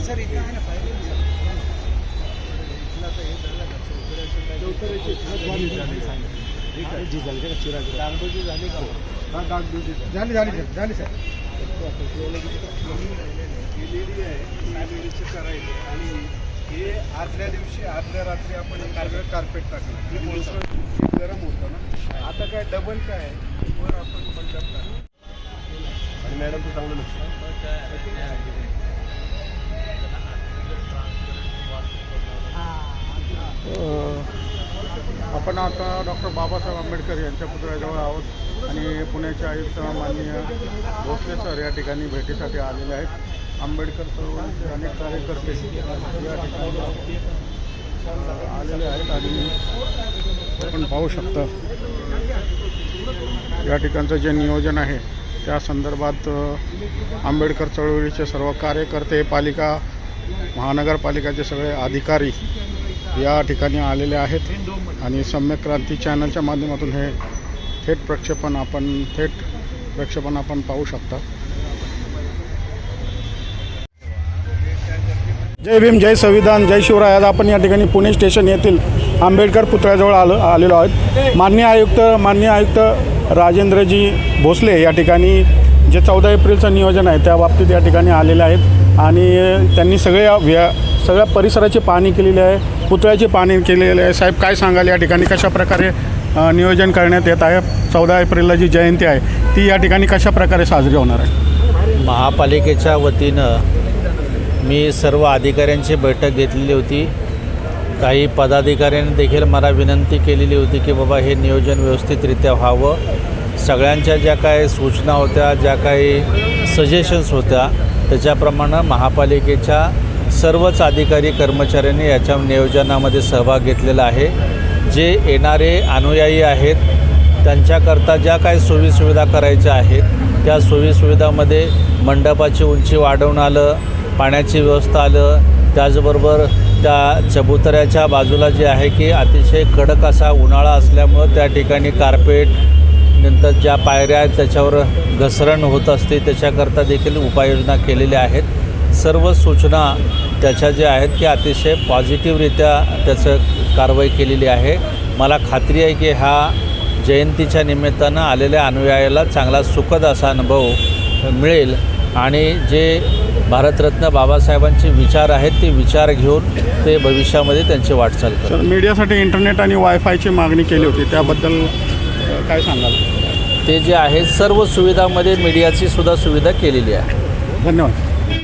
Sir इथे आहे ना पाहिजे ना झाली झाली सर झाली सर केलेली आहे फॅमिलीचे करायचे आणि हे आदल्या दिवशी आदल्या रात्री आपण कार्पेट कार्पेट टाकलं हे गरम होतं ना आता काय डबल काय आहे? वर आपण मंडप टाकलं मॅडम तू चांगलं आपण आता डॉक्टर बाबासाहेब आंबेडकर यांच्या पुतळ्याजवळ आहोत आणि पुण्याचे आयुक्त माननीय भोसले सर या ठिकाणी भेटीसाठी आलेले आहेत. आंबेडकर चळवळीचे अनेक कार्यकर्ते या ठिकाणी आलेले आहेत आणि आपण पाहू शकता या ठिकाणचं जे नियोजन आहे त्या संदर्भात आंबेडकर चळवळीचे सर्व कार्यकर्ते पालिका महानगरपालिकाचे सगळे अधिकारी या ठिकाणी आलेले आहेत. आणि सम्यक क्रांती चॅनलच्या माध्यमातून हे थेट प्रक्षेपण आपण थेट प्रक्षेपण आपण पाहू शकता. जय भीम जय संविधान जय शिवराय. आज आपण या ठिकाणी पुणे स्टेशन येथील आंबेडकर पुतळ्याजवळ आलो आलेलो आहोत. मान्य आयुक्त मान्य आयुक्त राजेंद्रजी भोसले या ठिकाणी जे चौदा एप्रिलचं नियोजन आहे त्या बाबतीत या ठिकाणी आलेले आहेत. आणि त्यांनी सगळ्या व्या सगळ्या परिसराची पाहणी केलेली आहे पुतळ्याची पाहणी केलेली आहे. साहेब काय सांगाल या ठिकाणी? कशा प्रकारे नियोजन करण्यात येत आहे? चौदा एप्रिलला जी जयंती आहे ती या ठिकाणी कशा प्रकारे साजरी होणार आहे? महापालिकेच्या वतीनं मी सर्व अधिकाऱ्यांची बैठक घेतलेली होती. काही पदाधिकाऱ्यांनी देखील मला विनंती केलेली होती की बाबा हे नियोजन व्यवस्थितरित्या व्हावं. सगळ्यांच्या ज्या काही सूचना होत्या ज्या काही सजेशन्स होत्या त्याच्याप्रमाणे महापालिकेच्या सर्वच अधिकारी कर्मचाऱ्यांनी याच्या नियोजनामध्ये सहभाग घेतलेला आहे. जे येणारे अनुयायी आहेत त्यांच्याकरता ज्या काही सोयीसुविधा करायच्या आहेत त्या सोयीसुविधामध्ये मंडपाची उंची वाढवून आलं पाण्याची व्यवस्था आलं त्याचबरोबर त्या चबुतऱ्याच्या बाजूला जे आहे की अतिशय कडक असा उन्हाळा असल्यामुळं त्या ठिकाणी कार्पेट नंतर ज्या पायऱ्या आहेत त्याच्यावर घसरण होत असते त्याच्याकरता देखील उपाययोजना केलेल्या आहेत. सर्व सूचना त्याच्या ज्या आहेत की अतिशय पॉझिटिव्हरित्या त्याचं कारवाई केलेली आहे. मला खात्री आहे की हा जयंतीच्या निमित्तानं आलेल्या अनुयायाला चांगला सुखद असा अनुभव मिळेल. आणि जे भारतरत्न बाबासाहेबांचे विचार आहेत ते विचार घेऊन ते भविष्यामध्ये त्यांची वाटचाल सर मीडियासाठी इंटरनेट आणि वायफायची मागणी केली होती त्याबद्दल काय सांगाल? ते जे आहे सर्व सुविधामध्ये मीडियाची सुद्धा सुविधा केलेली आहे. धन्यवाद.